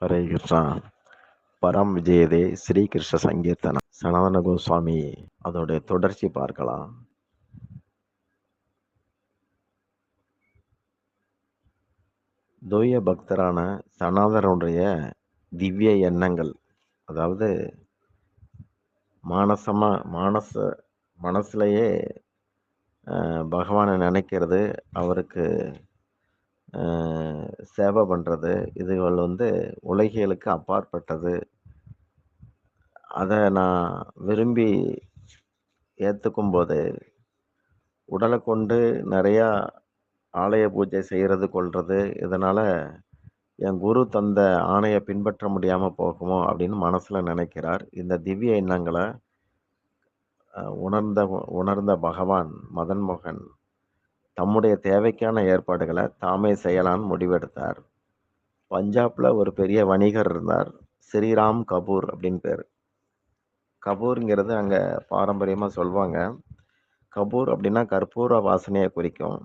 ஹரே கிருஷ்ணா. பரம் விஜயதே ஸ்ரீகிருஷ்ண சங்கீர்த்தனம். சனாதன கோஸ்வாமி அதோடைய தொடர்ச்சி பார்க்கலாம். தூய பக்தரான சனாதனுடைய திவ்ய எண்ணங்கள் அதாவது மானசமா மானச மனசுலயே அஹ், பகவானை நினைக்கிறது அவருக்கு சேவை பண்ணுறது இதுகள் வந்து உலகியலுக்கு அப்பாற்பட்டது. அதை நான் விரும்பி ஏற்றுக்கும் போது உடலை கொண்டு நிறையா ஆலய பூஜை செய்கிறது கொள்வது இதனால் என் குரு தந்த ஆணையை பின்பற்ற முடியாமல் போகுமோ அப்படின்னு மனசில் நினைக்கிறார். இந்த திவ்ய எண்ணங்களை உணர்ந்த உணர்ந்த பகவான் மதன்மோகன் தம்முடைய தேவைக்கான ஏற்பாடுகளை தாமே செய்யலான்னு முடிவெடுத்தார். பஞ்சாப்ல ஒரு பெரிய வணிகர் இருந்தார். ஸ்ரீராம் கபூர் அப்படின்னு பேர். கபூருங்கிறது அங்கே பாரம்பரியமாக சொல்லுவாங்க கபூர் அப்படின்னா கற்பூர வாசனையை குறிக்கும்.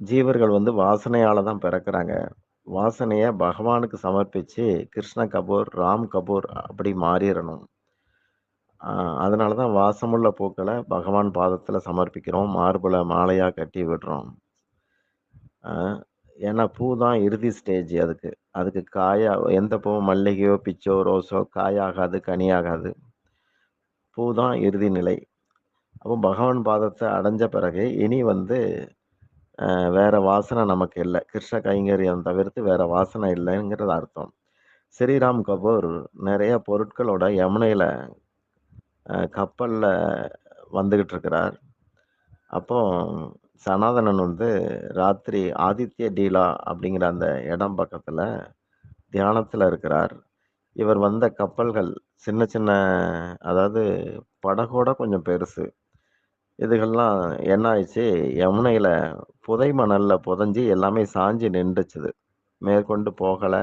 ஜீவர்கள் வந்து வாசனையால் தான் பிறக்கிறாங்க. வாசனையை பகவானுக்கு சமர்ப்பித்து கிருஷ்ண கபூர் ராம் கபூர் அப்படி மாறிடணும். அதனால தான் வாசமுள்ள பூக்களை பகவான் பாதத்தில் சமர்ப்பிக்கிறோம். மார்புல மாலையாக கட்டி விடுறோம். ஏன்னா பூ தான் இறுதி ஸ்டேஜ் அதுக்கு. அதுக்கு காயா எந்த பூவும் மல்லிகையோ பிச்சோ ரோஸோ காயாகாது கனியாகாது. பூ தான் இறுதி நிலை. அப்போ பகவான் பாதத்தை அடைஞ்ச பிறகு இனி வந்து வேறு வாசனை நமக்கு இல்லை. கிருஷ்ண கைங்கரியம் தவிர்த்து வேறு வாசனை இல்லைங்கிறது அர்த்தம். ஸ்ரீராம் கபூர் நிறைய பொருட்களோட யமுனையில் கப்பலில் வந்துக்கிட்டு இருக்கிறார் அப்போ சனாதனன் வந்து ராத்திரி ஆதித்ய டீலா அப்படிங்கிற அந்த இடம் பக்கத்தில் தியானத்தில் இருக்கிறார். இவர் வந்த கப்பல்கள் சின்ன சின்ன அதாவது படகோட கொஞ்சம் பெருசு. இதுகள்லாம் என்ன ஆயிடுச்சு யமுனையில் புதை மணலில் புதஞ்சி எல்லாமே சாஞ்சு நின்றுச்சுது. மேற்கொண்டு போகலை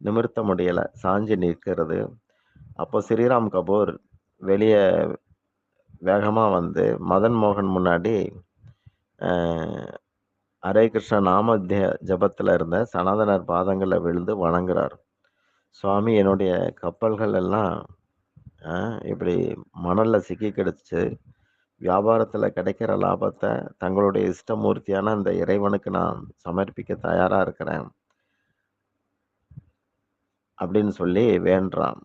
நிமிர்த்த முடியலை சாஞ்சு நிற்கிறது. அப்போ ஸ்ரீராம் கபூர் வெளியே வேகமாக வந்து மதன் மோகன் முன்னாடி ஹரே கிருஷ்ண நாம ஜபத்தில் இருந்த சனாதனர் பாதங்களில் விழுந்து வணங்குறார். சுவாமி என்னுடைய கப்பல்கள் எல்லாம் இப்படி மணலில் சிக்கி கிடச்சி வியாபாரத்தில் கிடைக்கிற லாபத்தை தங்களுடைய இஷ்டமூர்த்தியான அந்த இறைவனுக்கு நான் சமர்ப்பிக்க தயாராக இருக்கிறேன். அப்படின்னு சொல்லி வேண்டான்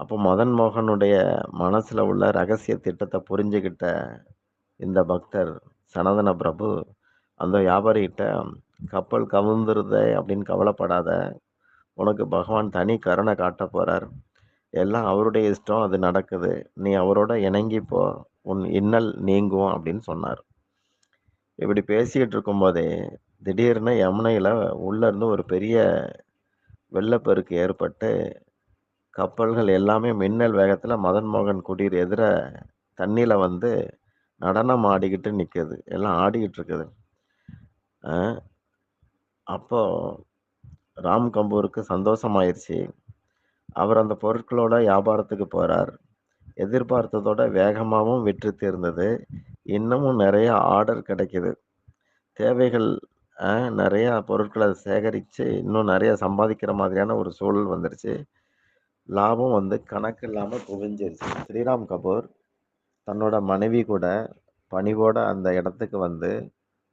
அப்போ மதன் மோகனுடைய மனசில் உள்ள ரகசிய திட்டத்தை புரிஞ்சுக்கிட்ட இந்த பக்தர் சனதன பிரபு அந்த வியாபாரிகிட்ட கப்பல் கவுந்துருதே அப்படின்னு கவலைப்படாத உனக்கு பகவான் தனி கருணை காட்ட போகிறார் எல்லாம் அவருடைய இஷ்டம் அது நடக்குது. நீ அவரோட இணங்கி போ. உன் இன்னல் நீங்குவோம் அப்படின்னு சொன்னார். இப்படி பேசிக்கிட்டு இருக்கும்போதே திடீர்னு யமுனையில் உள்ளேருந்து ஒரு பெரிய வெள்ளப்பெருக்கு ஏற்பட்டு கப்பல்கள் எல்லாமே மின்னல் வேகத்தில் மதன் மோகன் குடிர் எதிர தண்ணியில் வந்து நடனம் ஆடிக்கிட்டு நிற்குது எல்லாம் ஆடிக்கிட்டு இருக்குது. அப்போது ராம் கம்பூருக்கு சந்தோஷமாயிருச்சு. அவர் அந்த பொருட்களோட வியாபாரத்துக்கு போகிறார் எதிர்பார்த்ததோட வேகமாகவும் வெற்றி தீர்ந்தது. இன்னமும் நிறைய ஆர்டர் கிடைக்குது. தேவைகள் நிறையா பொருட்களை சேகரித்து இன்னும் நிறைய சம்பாதிக்கிற மாதிரியான ஒரு சூழல் வந்துருச்சு. லாபம் வந்து கணக்கு இல்லாமல் குவிஞ்சிருச்சு. ஸ்ரீராம் கபூர் தன்னோட மனைவி கூட பணிவோட அந்த இடத்துக்கு வந்து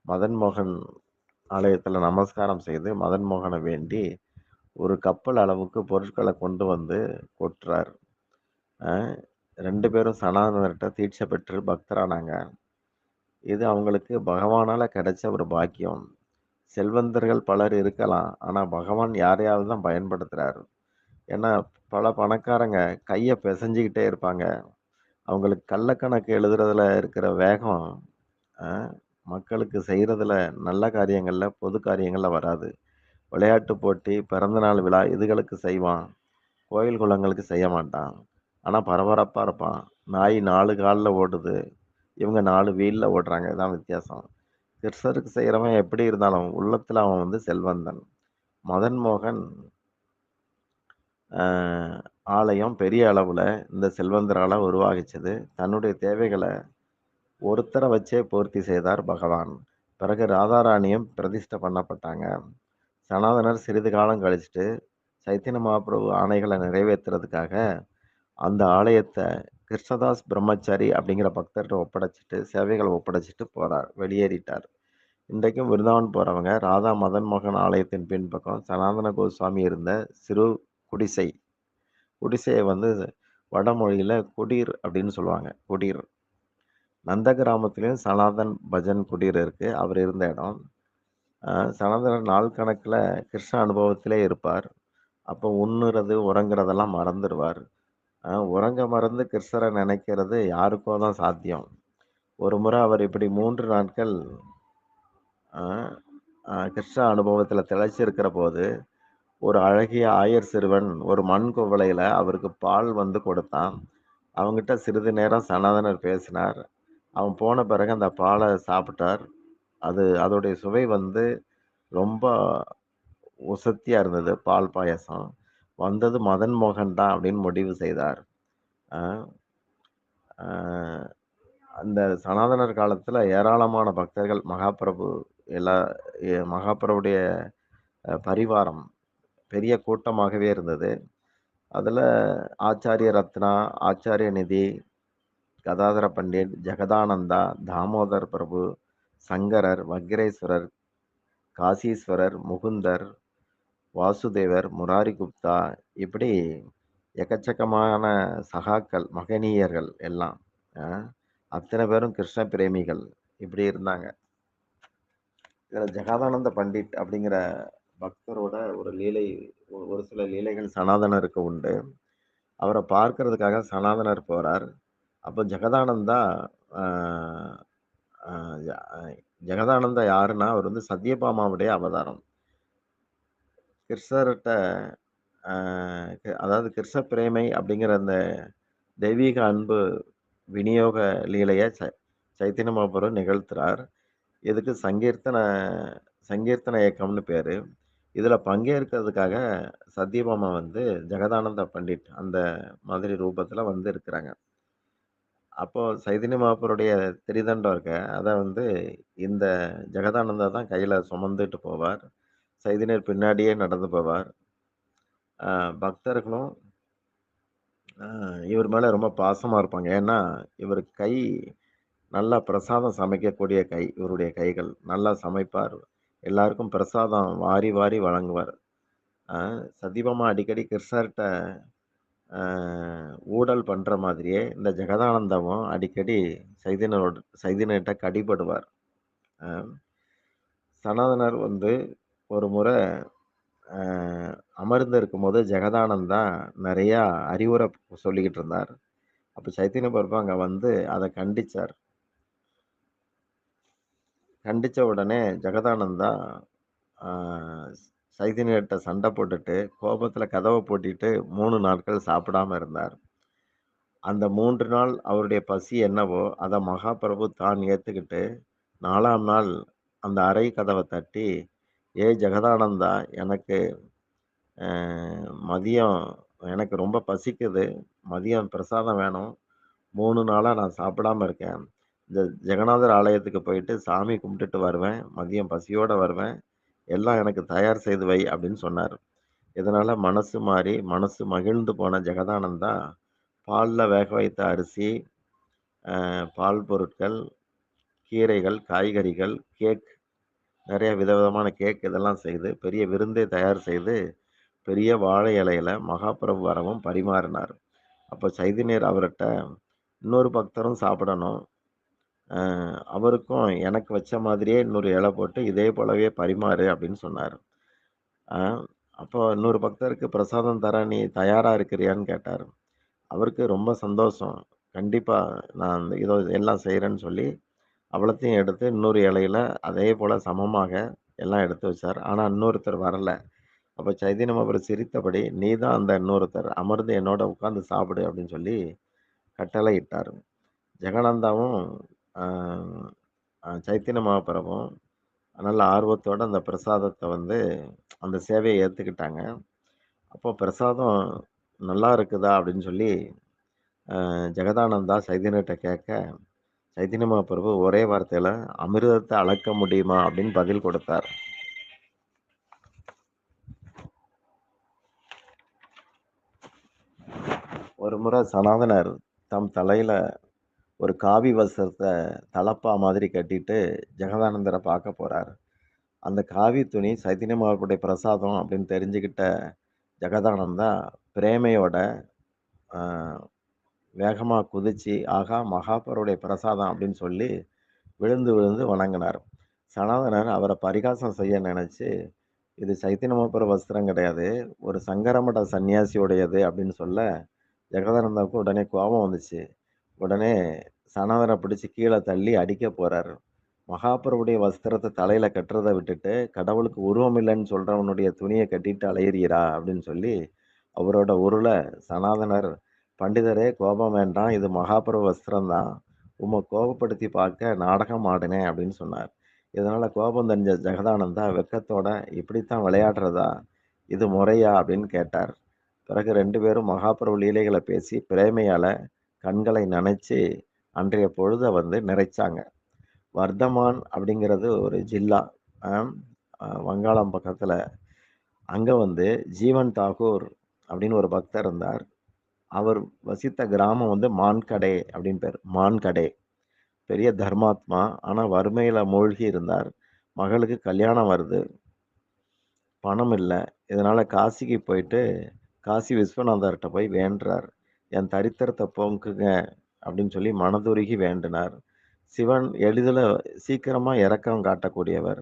மதன் மோகன் ஆலயத்தில் நமஸ்காரம் செய்து மதன் மோகனை வேண்டி ஒரு கப்பல் அளவுக்கு பொருட்களை கொண்டு வந்து கொட்டுறார். ரெண்டு பேரும் சனாதனர்கிட்ட தீட்சை பெற்று பக்தரானாங்க. இது அவங்களுக்கு பகவானால கிடைச்ச ஒரு பாக்கியம். செல்வந்தர்கள் பலர் இருக்கலாம் ஆனால் பகவான் யாரையாவது தான் பயன்படுத்துகிறாரு ஏன்னா பல பணக்காரங்க கையை பிசைஞ்சுக்கிட்டே இருப்பாங்க. அவங்களுக்கு கள்ளக்கணக்கு எழுதுறதுல இருக்கிற வேகம் அஹ், மக்களுக்கு செய்கிறதுல நல்ல காரியங்களில் பொது காரியங்களில் வராது. விளையாட்டு போட்டி பிறந்தநாள் விழா இதுகளுக்கு செய்வான். கோயில் குளங்களுக்கு செய்ய மாட்டான். ஆனால் பரபரப்பாக இருப்பான். நாய் நாலு காலில் ஓடுது. இவங்க நாலு வீலில் ஓடுறாங்க. இதான் வித்தியாசம். கிறிஸ்தருக்கு செய்கிறவன் எப்படி இருந்தாலும் உள்ளத்தில் அவன் வந்து செல்வந்தன். மதன் மோகன் ஆலயம் பெரிய அளவில் இந்த செல்வந்தரால் உருவாகிச்சது. தன்னுடைய தேவைகளை ஒருத்தரை வச்சே பூர்த்தி செய்தார் பகவான். பிறகு ராதாராணியும் பிரதிஷ்டை பண்ணப்பட்டாங்க. சனாதனர் சிறிது காலம் கழிச்சுட்டு சைத்தன்ய மகாபிரபு ஆணைகளை நிறைவேத்துறதுக்காக அந்த ஆலயத்தை கிருஷ்ணதாஸ் பிரம்மச்சாரி அப்படிங்கிற பக்தர்கிட்ட ஒப்படைச்சிட்டு சேவைகளை ஒப்படைச்சிட்டு போகிறார் வெளியேறிட்டார். இன்றைக்கும் விருந்தாவன் போகிறவங்க ராதா மதன் மோகன் ஆலயத்தின் பின்பக்கம் சனாதன கோஸ்வாமி இருந்த சிறு குடிசை. குடிசையை வந்து வடமொழியில் குடீர் அப்படின்னு சொல்லுவாங்க. குடீர். நந்த கிராமத்துலேயும் சனாதன் பஜன் குடீர் இருக்குது அவர் இருந்த இடம். சனாதன் நாள் கணக்கில் கிருஷ்ண அனுபவத்திலே இருப்பார். அப்போ உண்ணுறது உறங்குறதெல்லாம் மறந்துடுவார். உறங்க மறந்து கிருஷ்ணரை நினைக்கிறது யாருக்கோ தான் சாத்தியம். ஒரு முறை அவர் இப்படி மூன்று நாட்கள் கிருஷ்ண அனுபவத்தில் திளைச்சிருக்கிற போது ஒரு அழகிய ஆயர் சிறுவன் ஒரு மண் குவளையில் அவருக்கு பால் வந்து கொடுத்தான். அவங்கிட்ட சிறிது நேரம் சனாதனர் பேசினார். அவன் போன பிறகு அந்த பாலை சாப்பிட்டார். அது அதோடைய சுவை வந்து ரொம்ப உசத்தியாக இருந்தது பால் பாயசம். வந்தது மதன் மோகன் தான் அப்படின்னு முடிவு செய்தார். அந்த சனாதனர் காலத்தில் ஏராளமான பக்தர்கள் மகாபிரபு எல்லா மகாபிரபுடைய பரிவாரம் பெரிய கூட்டமாகவே இருந்தது. அதில் ஆச்சாரிய ரத்னா ஆச்சாரிய நிதி கதாதர பண்டிட் ஜெகதானந்தா தாமோதர் பிரபு சங்கரர் வக்ரேஸ்வரர் காசீஸ்வரர் முகுந்தர் வாசுதேவர் முராரி குப்தா இப்படி எக்கச்சக்கமான சகாக்கள் மகனீயர்கள் எல்லாம். அத்தனை பேரும் கிருஷ்ண பிரேமிகள் இப்படி இருந்தாங்க. இதில் ஜெகதானந்த பண்டிட் அப்படிங்கிற பக்தரோட ஒரு லீலை ஒரு சில லீலைகள் சனாதனருக்கு உண்டு. அவரை பார்க்கறதுக்காக சனாதனர் போறார். அப்போ ஜெகதானந்தா ஜ- ஜெகதானந்தா யாருன்னா அவர் வந்து சத்யபாமாவுடைய அவதாரம். கிருஷ்ணர்கிட்ட அதாவது கிருஷ்ண பிரேமை அப்படிங்கிற அந்த தெய்வீக அன்பு விநியோக லீலையை ச சைத்தன்ய மகாபுரம் நிகழ்த்துறார். இதுக்கு சங்கீர்த்தன சங்கீர்த்தன இயக்கம்னு பேர். இதில் பங்கேற்கிறதுக்காக சத்யபாமா வந்து ஜெகதானந்த பண்டிட் அந்த மாதிரி ரூபத்தில் வந்து இருக்கிறாங்க. அப்போது சைதன்ய மாப்பருடைய திரிதண்டம் இருக்க. அதை வந்து இந்த ஜெகதானந்தா தான் கையில் சுமந்துட்டு போவார். சைதன்யர் பின்னாடியே நடந்து போவார். பக்தர்களும் இவர் மேலே ரொம்ப பாசமாக இருப்பாங்க. ஏன்னா இவர் கை நல்லா பிரசாதம் சமைக்கக்கூடிய கை இவருடைய கைகள். நல்லா சமைப்பார். எல்லாருக்கும் பிரசாதம் வாரி வாரி வழங்குவார். சதீபம்மா அடிக்கடி கிருஷ்ணர்கிட்ட ஊடல் பண்ணுற மாதிரியே இந்த ஜெகதானந்தமும் அடிக்கடி சைதினரோட சைதினர்கிட்ட கடிபடுவார். சனாதனர் வந்து ஒரு முறை அமர்ந்து இருக்கும்போது ஜெகதானந்தா நிறையா அறிவுரை சொல்லிக்கிட்டு இருந்தார். அப்போ சைத்தன்ய பிரபு அங்கே வந்து அதை கண்டிச்சார். கண்டிச்ச உடனே ஜெகதானந்தா ஆஹ் சண்டை போட்டுட்டு கோபத்தில் கதவை பூட்டிட்டு மூணு நாட்கள் சாப்பிடாம இருந்தார். அந்த மூன்று நாள் அவருடைய பசி என்னவோ அதை மகாபிரபு தான் ஏற்றுக்கிட்டு நாலாம் நாள் அந்த அறை கதவை தட்டி ஏ ஜெகதானந்தா எனக்கு மதியம் எனக்கு ரொம்ப பசிக்குது மதியம் பிரசாதம் வேணும் மூணு நாளாக நான் சாப்பிடாம இருக்கேன். இந்த ஜெகநாதர் ஆலயத்துக்கு போயிட்டு சாமி கும்பிட்டுட்டு வருவேன் மதியம் பசியோடு வருவேன் எல்லாம் எனக்கு தயார் செய்து வை அப்படின்னு சொன்னார். இதனால் மனசு மாறி மனசு மகிழ்ந்து போன ஜெகதானந்தா பாலில் வேக வைத்த அரிசி பால் பொருட்கள் கீரைகள் காய்கறிகள் கேக் நிறைய விதவிதமான கேக் இதெல்லாம் செய்து பெரிய விருந்தை தயார் செய்து பெரிய வாழை இலையில மகாபிரபு வரவும் பரிமாறினார். அப்போ சைதினியர் அவர்கிட்ட இன்னொரு பக்தரும் சாப்பிடணும் அவருக்கும் எனக்கு வச்ச மாதிரியே இன்னொரு இலை போட்டு இதே போலவே பரிமாறு அப்படின்னு சொன்னார். அப்போ இன்னொரு பக்தருக்கு பிரசாதம் தர நீ தயாராக இருக்கிறியான்னு கேட்டார். அவருக்கு ரொம்ப சந்தோஷம். கண்டிப்பாக நான் அந்த இதோ எல்லாம் செய்கிறேன்னு சொல்லி அவ்வளோத்தையும் எடுத்து இன்னொரு இலையில அதே போல் சமமாக எல்லாம் எடுத்து வச்சார். ஆனால் இன்னொருத்தர் வரல. அப்போ சைதன்யம் அவர் சிரித்தபடி நீ தான் அந்த இன்னொருத்தர். அமர்ந்து என்னோட உட்காந்து சாப்பிடு அப்படின்னு சொல்லி கட்டளை இட்டார். ஜெகனந்தாவும் சைத்தன்ய மகாபிரபும் நல்ல ஆர்வத்தோடு அந்த பிரசாதத்தை வந்து அந்த சேவையை ஏற்றுக்கிட்டாங்க அப்போது பிரசாதம் நல்லா இருக்குதா அப்படின்னு சொல்லி ஜெகதானந்தா சைதன்யகிட்ட கேட்க சைதன்ய மகாபிரபு ஒரே வார்த்தையில் அமிர்தத்தை அளக்க முடியுமா? அப்படின்னு பதில் கொடுத்தார். ஒரு முறை சனாதனர் தம் தலையில் ஒரு காவி வஸ்திரத்தை தலப்பா மாதிரி கட்டிட்டு ஜெகதானந்தரை பார்க்க போகிறார் அந்த காவி துணி சைத்தன்ய பிரசாதம் அப்படின்னு தெரிஞ்சுக்கிட்ட ஜெகதானந்தா பிரேமையோட வேகமாக குதிச்சு, ஆகா மகாபருடைய பிரசாதம் அப்படின்னு சொல்லி விழுந்து விழுந்து வணங்கினார் சனாதனர் அவரை பரிகாசம் செய்ய நினச்சி இது சைத்தன்ய வஸ்திரம் கிடையாது. ஒரு சங்கரமட சன்னியாசியுடையது அப்படின்னு சொல்ல, ஜெகதானந்தாவுக்கு உடனே கோபம் வந்துச்சு. உடனே சனவரை பிடிச்சு கீழே தள்ளி அடிக்க போறாரு. மகாபிரபுடைய வஸ்திரத்தை தலையில கட்டுறதை விட்டுட்டு, கடவுளுக்கு உருவம் இல்லைன்னு சொல்றவனுடைய துணியை கட்டிட்டு அலையிறீரா? அப்படின்னு சொல்லி, அவரோட உருளை சனாதனர், பண்டிதரே கோபம் வேண்டாம். இது மகாபிரபு வஸ்திரம் தான். கோபப்படுத்தி பார்க்க நாடகம் ஆடினேன் அப்படின்னு சொன்னார். இதனால கோபம் தெரிஞ்ச ஜெகதானந்தா வெக்கத்தோட இப்படித்தான் விளையாடுறதா? இது முறையா? அப்படின்னு கேட்டார். பிறகு ரெண்டு பேரும் மகாபிரபு லீலைகளை பேசி, பிரேமையால கண்களை நினச்சி அன்றைய பொழுதை வந்து நிறைச்சாங்க. வர்தமான் அப்படிங்கிறது ஒரு ஜில்லா. வங்காளம் பக்கத்தில் அங்கே வந்து ஜீவன் தாகூர் அப்படின்னு ஒரு பக்தர் இருந்தார். அவர் வசித்த கிராமம் வந்து மான்கடே அப்படின்னு பேர் மான்கடே. பெரிய தர்மாத்மா. ஆனால் வறுமையில் மூழ்கி இருந்தார். மகளுக்கு கல்யாணம் வருது. பணம் இல்லை இதனால் காசிக்கு போயிட்டு, காசி விஸ்வநாதர்கிட்ட போய் வேண்டுறார். என் தரித்திரத்தை போக்குங்க அப்படின்னு சொல்லி மனதுருகி வேண்டினார். சிவன் எளிதில் சீக்கிரமாக இறக்கம் காட்டக்கூடியவர்.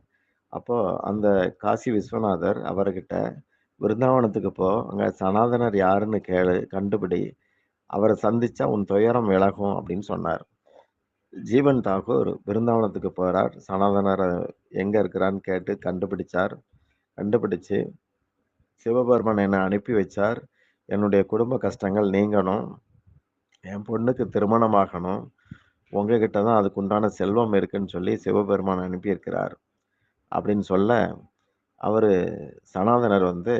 அப்போது அந்த காசி விஸ்வநாதர் அவர்கிட்ட, "விருந்தாவனத்துக்கு போ. அங்கே சனாதனர் யாருன்னு கேளு. கண்டுபிடி. அவரை சந்திச்சா உன் துயரம் விலகும்" அப்படின்னு சொன்னார். ஜீவன் தாகூர் விருந்தாவனத்துக்கு போகிறார் சனாதனர் எங்கே இருக்கிறான்னு கேட்டு கண்டுபிடிச்சார். கண்டுபிடிச்சு, சிவபெருமன் என்னை அனுப்பி வச்சார். என்னுடைய குடும்ப கஷ்டங்கள் நீங்கணும். என் பொண்ணுக்கு திருமணம் ஆகணும். உங்ககிட்ட தான் அதுக்குண்டான செல்வம் இருக்குன்னு சொல்லி சிவபெருமான் அனுப்பியிருக்கிறார். அப்படின்னு சொல்ல, அவர் சனாதனர் வந்து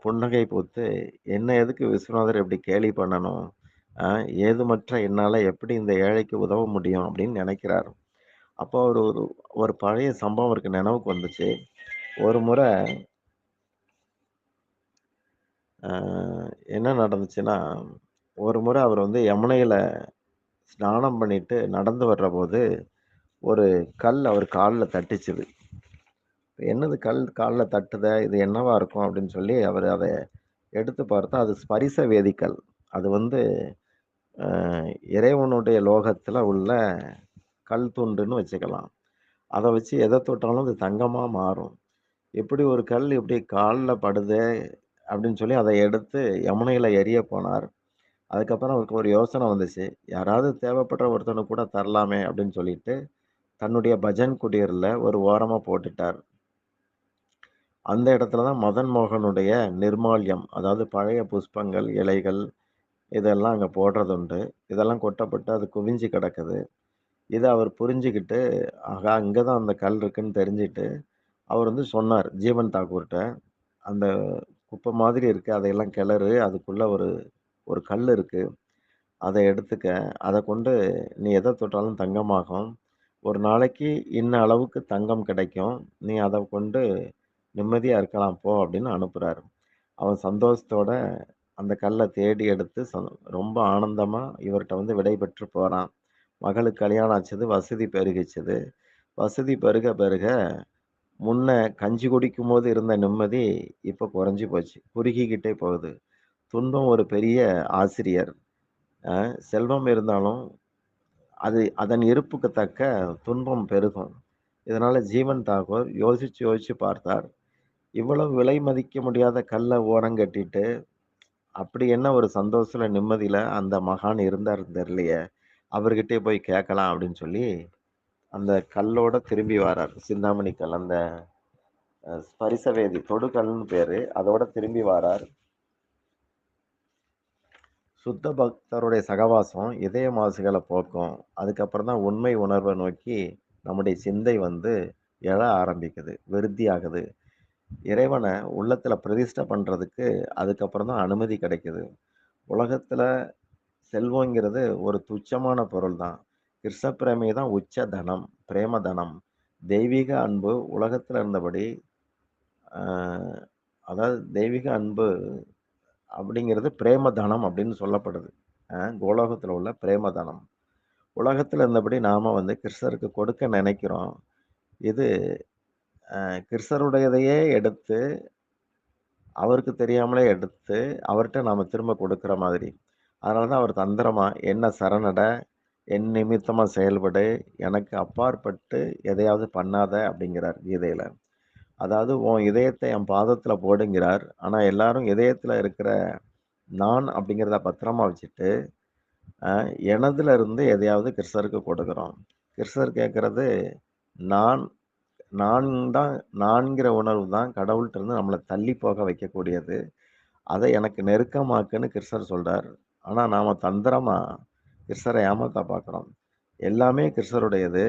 புன்னகை பூத்து, "என்ன எதுக்கு விஸ்வநாதர் எப்படி கேலி பண்ணணும்? ஏதுமற்ற என்னால் எப்படி இந்த ஏழைக்கு உதவ முடியும்?" அப்படின்னு நினைக்கிறார் அப்போ அவர் ஒரு ஒரு பழைய சம்பவம் அவருக்கு நினைவுக்கு வந்துச்சு. ஒரு முறை என்ன நடந்துச்சுன்னா, ஒரு முறை அவர் வந்து யமுனையில ஸ்நானம் பண்ணிட்டு நடந்து வர்றபோது, ஒரு கல் அவர் கால்ல தட்டுச்சுது. "என்னது கல் கால்ல தட்டுதே! இது என்னவா இருக்கும்?" அப்படின்னு சொல்லி அவர் அத எடுத்து பார்த்தா, அது ஸ்பரிச வேதிக்கல். அது வந்து அ இறைவனுடைய லோகத்துல உள்ள கல் துண்டுன்னு வச்சுக்கலாம். அத வச்சு எத தொட்டாலும் அது தங்கமா மாறும். "இப்படி ஒரு கல் இப்படி கால்ல படுதே!" அப்படின்னு சொல்லி அதை எடுத்து யமுனையில் எரிய போனார். அதுக்கப்புறம் அவருக்கு ஒரு யோசனை வந்துச்சு. "யாராவது தேவைப்படுற ஒருத்தனை கூட தரலாமே" அப்படின்னு சொல்லிட்டு, தன்னுடைய பஜன் குடியரில் ஒரு ஓரமாக போட்டுட்டார். அந்த இடத்துல தான் மதன் மோகனுடைய நிர்மால்யம், அதாவது பழைய புஷ்பங்கள், இலைகள் இதெல்லாம் அங்க போடுறதுண்டு. இதெல்லாம் கொட்டப்பட்டு அது குவிஞ்சு கிடக்குது. இதை அவர் புரிஞ்சுக்கிட்டு ஆகா! அங்கே தான் அந்த கல் இருக்குன்னு தெரிஞ்சுட்டு, அவர் வந்து சொன்னார் ஜீவன் தாக்கூர்கிட்ட "அந்த குப்பை மாதிரி இருக்குது அதையெல்லாம் கிளறு. அதுக்குள்ளே ஒரு ஒரு கல் இருக்குது அதை எடுத்துக்க. அதை கொண்டு நீ எதை தொட்டாலும் தங்கமாகும். ஒரு நாளைக்கு இன்ன அளவுக்கு தங்கம் கிடைக்கும். நீ அதை கொண்டு நிம்மதியாக இருக்கலாம் போ" அப்படின்னு அனுப்புகிறாரு அவன் சந்தோஷத்தோட அந்த கல்லை தேடி எடுத்து ச ரொம்ப ஆனந்தமாக இவர்கிட்ட வந்து விடை பெற்று போகிறான் மகளுக்கு கல்யாணம் ஆச்சுது. வசதி பெருகிச்சது வசதி பெருக பெருக, முன்ன கஞ்சி குடிக்கும்போது இருந்த நிம்மதி இப்ப குறைஞ்சி போச்சு. குறுகிக்கிட்டே போகுது. துன்பம் ஒரு பெரிய ஆசிரியர். செல்வம் இருந்தாலும், அது அதன் இருப்புக்கு தக்க துன்பம் பெருகும். இதனால ஜீவன் தாகூர் யோசிச்சு யோசிச்சு பார்த்தார். இவ்வளவு விலை மதிக்க முடியாத கல்லை ஓரங்கட்டிட்டு, அப்படி என்ன ஒரு சந்தோஷத்தில் நிம்மதியில அந்த மகான் இருந்தார் தெரியலையே! அவர்கிட்டயே போய் கேட்கலாம் அப்படின்னு சொல்லி, அந்த கல்லோட திரும்பி வாரார். சிந்தாமணி கல். அந்த ஸ்பரிசவேதி தொடுகல்னு பேரு. அதோட திரும்பி வாரார். சுத்த பக்தருடைய சகவாசம் இதய மாசுகளை போக்கும். அதுக்கப்புறம் தான் உண்மை உணர்வை நோக்கி நம்முடைய சிந்தை வந்து எழ ஆரம்பிக்குது. விருத்தியாகுது. இறைவனை உள்ளத்தில் பிரதிஷ்டை பண்ணுறதுக்கு அதுக்கப்புறம் தான் அனுமதி கிடைக்குது. உலகத்தில் செல்வங்கிறது ஒரு துச்சமான பொருள் தான். கிருஷ்ண தான் உச்ச தனம், பிரேம தனம். தெய்வீக அன்பு உலகத்தில் இருந்தபடி, அதாவது தெய்வீக அன்பு அப்படிங்கிறது பிரேமதனம் அப்படின்னு சொல்லப்படுது. கோலோகத்தில் உள்ள பிரேமதனம். உலகத்தில் இருந்தபடி நாம் வந்து கிருஷ்ணருக்கு கொடுக்க நினைக்கிறோம் இது கிருஷ்ணருடையதையே எடுத்து அவருக்கு தெரியாமலே எடுத்து, அவர்கிட்ட நாம் திரும்ப கொடுக்குற மாதிரி. அதனால தான் அவர் தந்திரமாக "என்ன சரணடை என் நிமித்தமாக செயல்படு, எனக்கு அப்பாற்பட்டு எதையாவது பண்ணாத" அப்படிங்கிறார் கீதையில் அதாவது உன் இதயத்தை என் பாதத்தில் போடுங்கிறார். ஆனால் எல்லாரும் இதயத்தில் இருக்கிற நான் அப்படிங்கிறத பத்திரமா வச்சுட்டு, எனதுல இருந்து எதையாவது கிருஷ்ணருக்கு கொடுக்குறோம். கிருஷ்ணர் கேட்குறது நான் நான் தான் நான்கிற உணர்வு தான் கடவுள்கிட்டருந்து நம்மளை தள்ளி போக வைக்கக்கூடியது. அதை எனக்கு நெருக்கமாக்குன்னு கிருஷ்ணர் சொல்கிறார் ஆனால் நாம் தந்திரமாக கிருஷ்ணர ஏமாத்தா பார்க்குறோம். எல்லாமே கிருஷ்ணருடையது.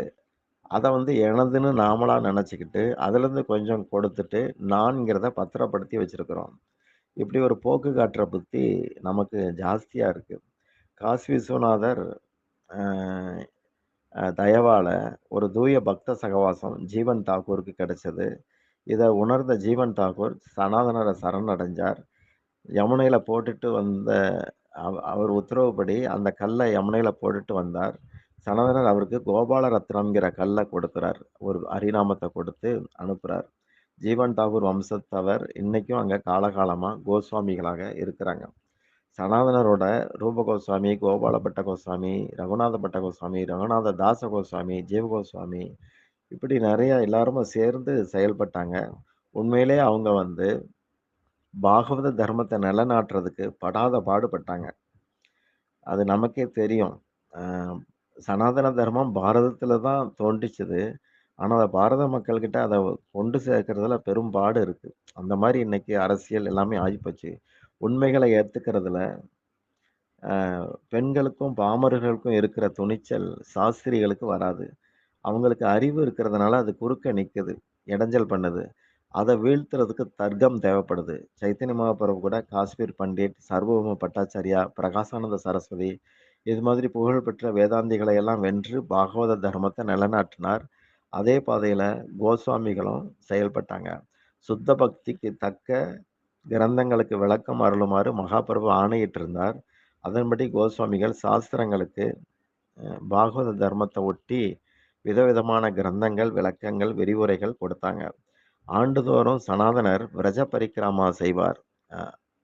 அதை வந்து எனதுன்னு நாமளாக நினச்சிக்கிட்டு அதுலேருந்து கொஞ்சம் கொடுத்துட்டு, நான்கிறத பத்திரப்படுத்தி வச்சுருக்கிறோம் இப்படி ஒரு போக்கு காட்டுற புத்தி நமக்கு ஜாஸ்தியாக இருக்குது காசி விஸ்வநாதர் தயவால் ஒரு தூய பக்த சகவாசம் ஜீவன் தாக்கூருக்கு கிடைச்சது. இதை உணர்ந்த ஜீவன் தாக்கூர் சனாதனர சரணடைஞ்சார். யமுனையில் போட்டுட்டு வந்த அவர் உத்தரவுப்படி அந்த கல்லை யமுனையில் போட்டுட்டு வந்தார். சனாதனர் அவருக்கு கோபால ரத்னம்ங்கிற கல்லை கொடுக்குறார் ஒரு அரிநாமத்தை கொடுத்து அனுப்புகிறார் ஜீவன் தாகூர் வம்சத்தவர் இன்றைக்கும் அங்கே காலகாலமாக கோஸ்வாமிகளாக இருக்கிறாங்க. சனாதனரோட ரூப கோஸ்வாமி, கோபாலபட்ட கோஸ்வாமி, ரகுநாத பட்ட கோஸ்வாமி, ரகுநாத தாச கோஸ்வாமி, ஜீவ கோஸ்வாமி இப்படி நிறையா எல்லாருமே சேர்ந்து செயல்பட்டாங்க. உண்மையிலேயே அவங்க வந்து பாகவத தர்மத்தை நிலநாட்டுறதுக்கு படாத பாடுபட்டாங்க. அது நமக்கே தெரியும். சனாதன தர்மம் பாரதத்தில் தான் தோன்றிச்சது. ஆனால் அதை பாரத மக்கள்கிட்ட அதை கொண்டு சேர்க்கிறதுல பெரும்பாடு இருக்குது அந்த மாதிரி இன்னைக்கு அரசியல் எல்லாமே ஆகிப்போச்சு உண்மைகளை ஏற்றுக்கிறதுல பெண்களுக்கும், பாமரர்களுக்கும் இருக்கிற துணிச்சல் சாஸ்திரிகளுக்கு வராது. அவங்களுக்கு அறிவு இருக்கிறதுனால அது குறுக்க நிற்குது இடைஞ்சல் பண்ணுது. அதை வீழ்த்துறதுக்கு தர்க்கம் தேவைப்படுது. சைத்தன்ய மகாபிரபு கூட காஷ்மீர் பண்டிட், சர்வபௌம பட்டாச்சாரியா பிரகாசானந்த சரஸ்வதி இது மாதிரி புகழ்பெற்ற வேதாந்திகளை எல்லாம் வென்று பாகவத தர்மத்தை நிலைநாட்டினார். அதே பாதையில் கோஸ்வாமிகளும் செயல்பட்டாங்க. சுத்த பக்திக்கு தக்க கிரந்தங்களுக்கு விளக்கம் அருளுமாறு மகாபிரபு ஆணையிட்டிருந்தார். அதன்படி கோஸ்வாமிகள் சாஸ்திரங்களுக்கு பாகவத தர்மத்தை ஒட்டி விதவிதமான கிரந்தங்கள், விளக்கங்கள், விரிவுரைகள் கொடுத்தாங்க. ஆண்டுதோறும் சனாதனர் விரஜ பரிக்கிரமா செய்வார். அ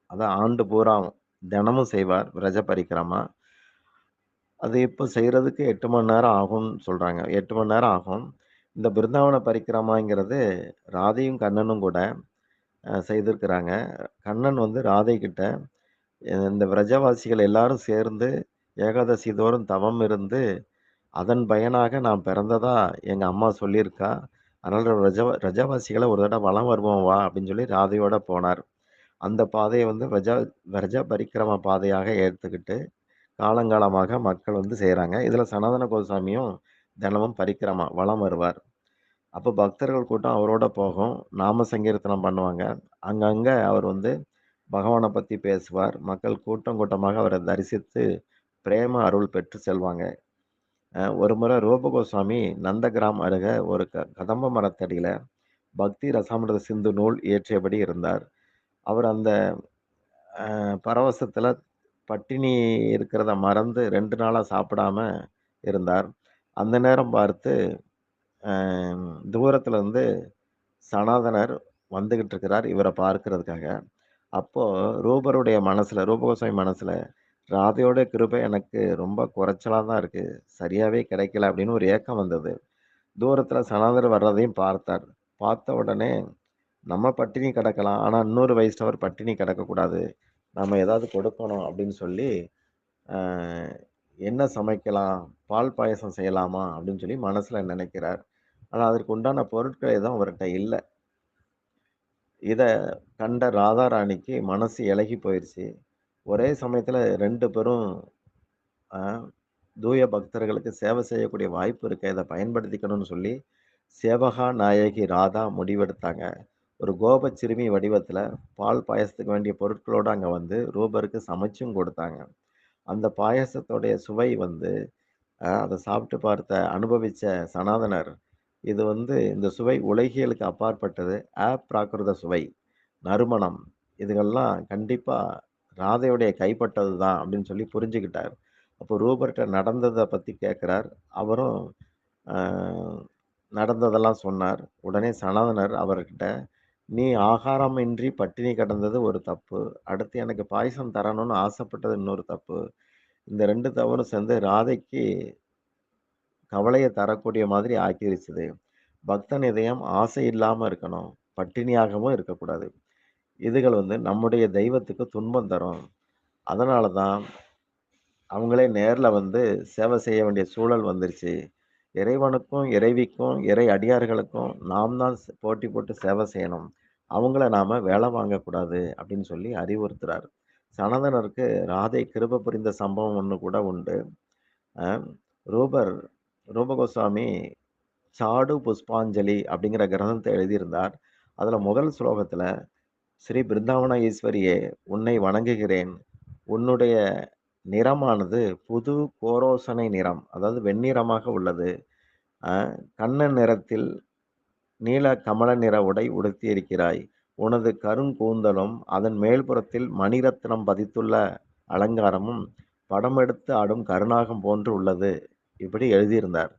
அதான் ஆண்டு பூரா தினமும் செய்வார் விரஜ பரிக்கிரமா. அது இப்போ செய்கிறதுக்கு எட்டு மணி நேரம் ஆகும்னு சொல்கிறாங்க எட்டு மணி நேரம் ஆகும். இந்த பிருந்தாவன பரிக்கிரமாங்கிறது ராதையும், கண்ணனும் கூட செய்திருக்கிறாங்க. கண்ணன் வந்து ராதை கிட்ட இந்த விரஜவாசிகள் எல்லாரும் சேர்ந்து ஏகாதசி தோறும் தவம் இருந்து, அதன் பயனாக நான் பிறந்ததா எங்கள் அம்மா சொல்லியிருக்கா. அதனால ரஜ ரஜாவாசிகளை ஒரு தடவை வலம் வருவோம் வா! அப்படின்னு சொல்லி ராதையோட போனார். அந்த பாதையை வந்து ரஜா ரஜா பரிக்கிரம பாதையாக ஏற்றுக்கிட்டு காலங்காலமாக மக்கள் வந்து செய்கிறாங்க இதில் சனாதன கோசாமியும் தினமும் பரிக்கிரமா வலம் வருவார். அப்போ பக்தர்கள் கூட்டம் அவரோட போகும். நாம சங்கீர்த்தனம் பண்ணுவாங்க. அங்கங்கே அவர் வந்து பகவானை பற்றி பேசுவார். மக்கள் கூட்டம் கூட்டமாக அவரை தரிசித்து பிரேம அருள் பெற்று செல்வாங்க. ஒரு முறை ரூபகோஸ்வாமி நந்தகிராம் அருக ஒரு க கதம்ப மரத்தடியில் பக்தி ரசாமிரத சிந்து நூல் இயற்றியபடி இருந்தார். அவர் அந்த பரவசத்தில் பட்டினி இருக்கிறத மறந்து ரெண்டு நாளாக சாப்பிடாம இருந்தார். அந்த நேரம் பார்த்து தூரத்தில் இருந்து சனாதனர் வந்துக்கிட்டு இருக்கிறார் இவரை பார்க்கறதுக்காக அப்போது ரூபருடைய மனசில் ரூபகோஸ்வாமி மனசில் ராதையோட கிருபை எனக்கு ரொம்ப குறைச்சலாக தான் இருக்குது சரியாகவே கிடைக்கல அப்படின்னு ஒரு ஏக்கம் வந்தது. தூரத்தில் சனாதர் வர்றதையும் பார்த்தார். பார்த்த உடனே நம்ம பட்டினி கிடக்கலாம். ஆனால் இன்னொரு வைஷ்ணவர் பட்டினி கிடக்கக்கூடாது. நம்ம ஏதாவது கொடுக்கணும் அப்படின்னு சொல்லி, என்ன சமைக்கலாம்? பால் பாயசம் செய்யலாமா? அப்படின்னு சொல்லி மனசில் நினைக்கிறார். ஆனால் அதற்கு உண்டான பொருட்கள் எதுவும் அவர்கிட்ட இல்லை இதை கண்ட ராதாராணிக்கு மனசு இலகி போயிடுச்சு ஒரே சமயத்தில் ரெண்டு பேரும் தூய பக்தர்களுக்கு சேவை செய்யக்கூடிய வாய்ப்பு இருக்கே, இதை பயன்படுத்திக்கணும்னு சொல்லி, சேவகா நாயகி ராதா முடிவெடுத்தாங்க. ஒரு கோபச்சிறுமி சிறுமி பால் பாயாசத்துக்கு வேண்டிய பொருட்களோடு அங்கே வந்து ரூபருக்கு சமைச்சும் கொடுத்தாங்க. அந்த பாயசத்தோடைய சுவை வந்து அதை சாப்பிட்டு பார்த்த அனுபவித்த சனாதனர், இது வந்து இந்த சுவை உலகியலுக்கு அப்பாற்பட்டது. அப்ராக்கிருத சுவை, நறுமணம் இதுகள்லாம் கண்டிப்பாக ராதையுடைய கைப்பட்டது தான் அப்படின்னு சொல்லி புரிஞ்சுக்கிட்டார். அப்போ ரூபர்ட்ட நடந்ததை பற்றி கேட்குறார் அவரும் நடந்ததெல்லாம் சொன்னார். உடனே சனாதனர் அவர்கிட்ட, "நீ ஆகாரமின்றி பட்டினி கடந்தது ஒரு தப்பு. அடுத்து எனக்கு பாயசம் தரணும்னு ஆசைப்பட்டது இன்னொரு தப்பு. இந்த ரெண்டு தவறும் சேர்ந்து ராதைக்கு கவலையை தரக்கூடிய மாதிரி ஆக்கிருச்சுது. பக்தன் இதயம் ஆசை இல்லாமல் இருக்கணும். பட்டினியாகவும் இருக்கக்கூடாது. இதுகள் வந்து நம்முடைய தெய்வத்துக்கு துன்பம் தரும். அதனால தான் அவங்களே நேரில் வந்து சேவை செய்ய வேண்டிய சூழல் வந்துருச்சு. இறைவனுக்கும், இறைவிக்கும், இறை அடியார்களுக்கும் நாம் தான் போட்டி போட்டு சேவை செய்யணும். அவங்கள நாம் வேலை வாங்கக்கூடாது." அப்படின்னு சொல்லி அறிவுறுத்துறார். சனந்தனருக்கு ராதை கிருப புரிந்த சம்பவம் ஒன்று கூட உண்டு. ரூபர் ரூபகோஸ்வாமி சாடு புஷ்பாஞ்சலி அப்படிங்கிற கிரந்தத்தை எழுதியிருந்தார். அதில் முதல் ஸ்லோகத்தில் "ஸ்ரீ பிருந்தாவன ஈஸ்வரியே! உன்னை வணங்குகிறேன். உன்னுடைய நிறமானது புது கோரோசனை நிறம். அதாவது வெண்ணிறமாக உள்ளது. கண்ணன் கண்ண நிறத்தில் நீல கமல நிற உடை உடுத்தியிருக்கிறாய். உனது கருங்கூந்தலும், அதன் மேல்புறத்தில் மணிரத்னம் பதித்துள்ள அலங்காரமும் படமெடுத்து ஆடும் கருநாகம் போன்று உள்ளது." இப்படி எழுதியிருந்தார்.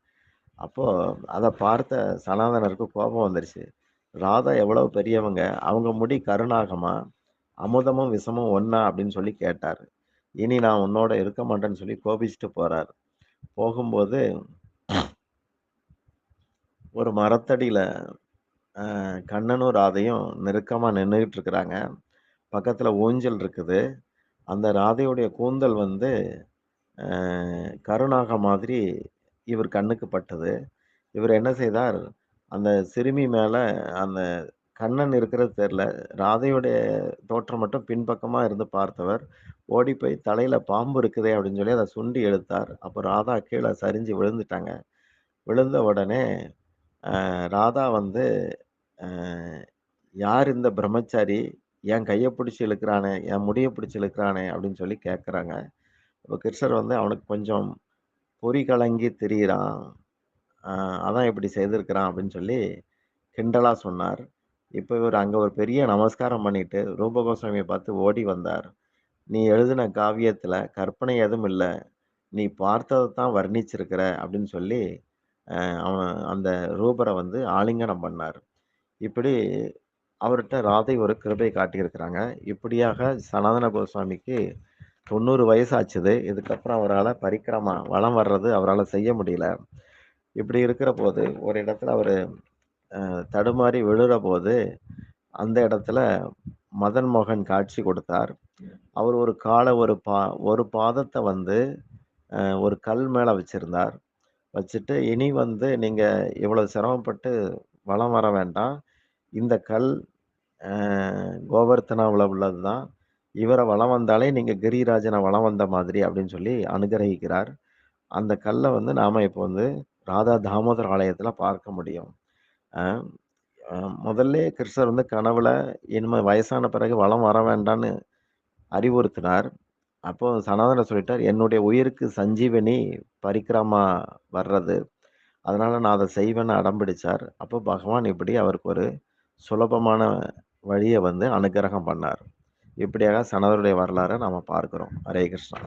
அப்போது அதை பார்த்த சனாதனருக்கு கோபம் வந்துருச்சு. ராதா எவ்வளவு பெரியவங்க. அவங்க முடி கருணாகமா அமுதமும், விஷமும் ஒன்னா அப்படின்னு சொல்லி கேட்டார் இனி நான் உன்னோட இருக்க மாட்டேன்னு சொல்லி கோபிச்சுட்டு போறார். போகும்போது ஒரு மரத்தடியில் கண்ணனும், ராதையும் நெருக்கமாக நின்றுக்கிட்டு இருக்கிறாங்க. பக்கத்தில் ஊஞ்சல் இருக்குது. அந்த ராதையுடைய கூந்தல் வந்து கருணாக மாதிரி இவர் கண்ணுக்கு பட்டது. இவர் என்ன செய்தார், அந்த சிறுமி மேலே அந்த கண்ணன் இருக்கிறது தெரில ராதையுடைய தோற்றம் மட்டும் பின்பக்கமாக இருந்து பார்த்தவர், ஓடி போய் தலையில் பாம்பு இருக்குதே!" அப்படின்னு சொல்லி அதை சுண்டி எடுத்தார் அப்போ ராதா கீழே சரிஞ்சு விழுந்துட்டாங்க. விழுந்த உடனே ராதா வந்து "யார் இந்த பிரம்மச்சாரி? என் கையை பிடிச்சி இழுக்கிறானே என் முடியை பிடிச்சி இழுக்கிறானே அப்படின்னு சொல்லி கேட்குறாங்க இப்போ கிருஷ்ணர் வந்து, "அவனுக்கு கொஞ்சம் பொறி கலங்கி தெரியிறான் அதான் இப்படி செய்திருக்கிறான்." அப்படின்னு சொல்லி கிண்டலா சொன்னார். இப்போ இவர் அங்கே ஒரு பெரிய நமஸ்காரம் பண்ணிட்டு ரூபகோஸ்வாமியை பார்த்து ஓடி வந்தார். "நீ எழுதின காவியத்தில் கற்பனை எதுவும் இல்லை நீ பார்த்ததை தான் வர்ணிச்சிருக்கிற." அப்படின்னு சொல்லி அவன் அந்த ரூபரை வந்து ஆலிங்கனம் பண்ணார். இப்படி அவர்கிட்ட ராதை ஒரு கிருபை காட்டியிருக்கிறாங்க. இப்படியாக சனாதன கோஸ்வாமிக்கு 90 வயசு ஆச்சுது. இதுக்கப்புறம் அவரால் பரிக்கிரமா வளம் வர்றது அவரால் செய்ய முடியல. இப்படி இருக்கிற போது ஒரு இடத்துல அவர் தடுமாறி விழுற போது அந்த இடத்துல மதன் மோகன் காட்சி கொடுத்தார். அவர் ஒரு காலை ஒரு பா ஒரு பாதத்தை வந்து ஒரு கல் மேலே வச்சிருந்தார். வச்சுட்டு, "இனி வந்து நீங்கள் இவ்வளோ சிரமப்பட்டு வலம் வர வேண்டாம். இந்த கல் கோவர்த்தனாவில் உள்ளது தான். இவரை வளம் வந்தாலே நீங்கள் கிரிராஜனை வளம் வந்த மாதிரி." அப்படின்னு சொல்லி அனுகிரகிக்கிறார். அந்த கல்லை வந்து நாம் இப்போ வந்து ராதா தாமோதர் ஆலயத்தில் பார்க்க முடியும். முதல்ல கிருஷ்ணர் வந்து கனவுல இனிமேல் வயசான பிறகு வலம் வர வேண்டான்னு அறிவுறுத்தினார். அப்போ சனாதனர் சொல்லிட்டார், "என்னுடைய உயிருக்கு சஞ்சீவனி பரிக்கிரமா வர்றது. அதனால நான் அதை செய்வேன்னு" அடம் பிடிச்சார். அப்போ பகவான் இப்படி அவருக்கு ஒரு சுலபமான வழியை வந்து அனுக்கிரகம் பண்ணார். இப்படியாக சனதருடைய வரலாறை நாம பார்க்கிறோம். ஹரே கிருஷ்ணா.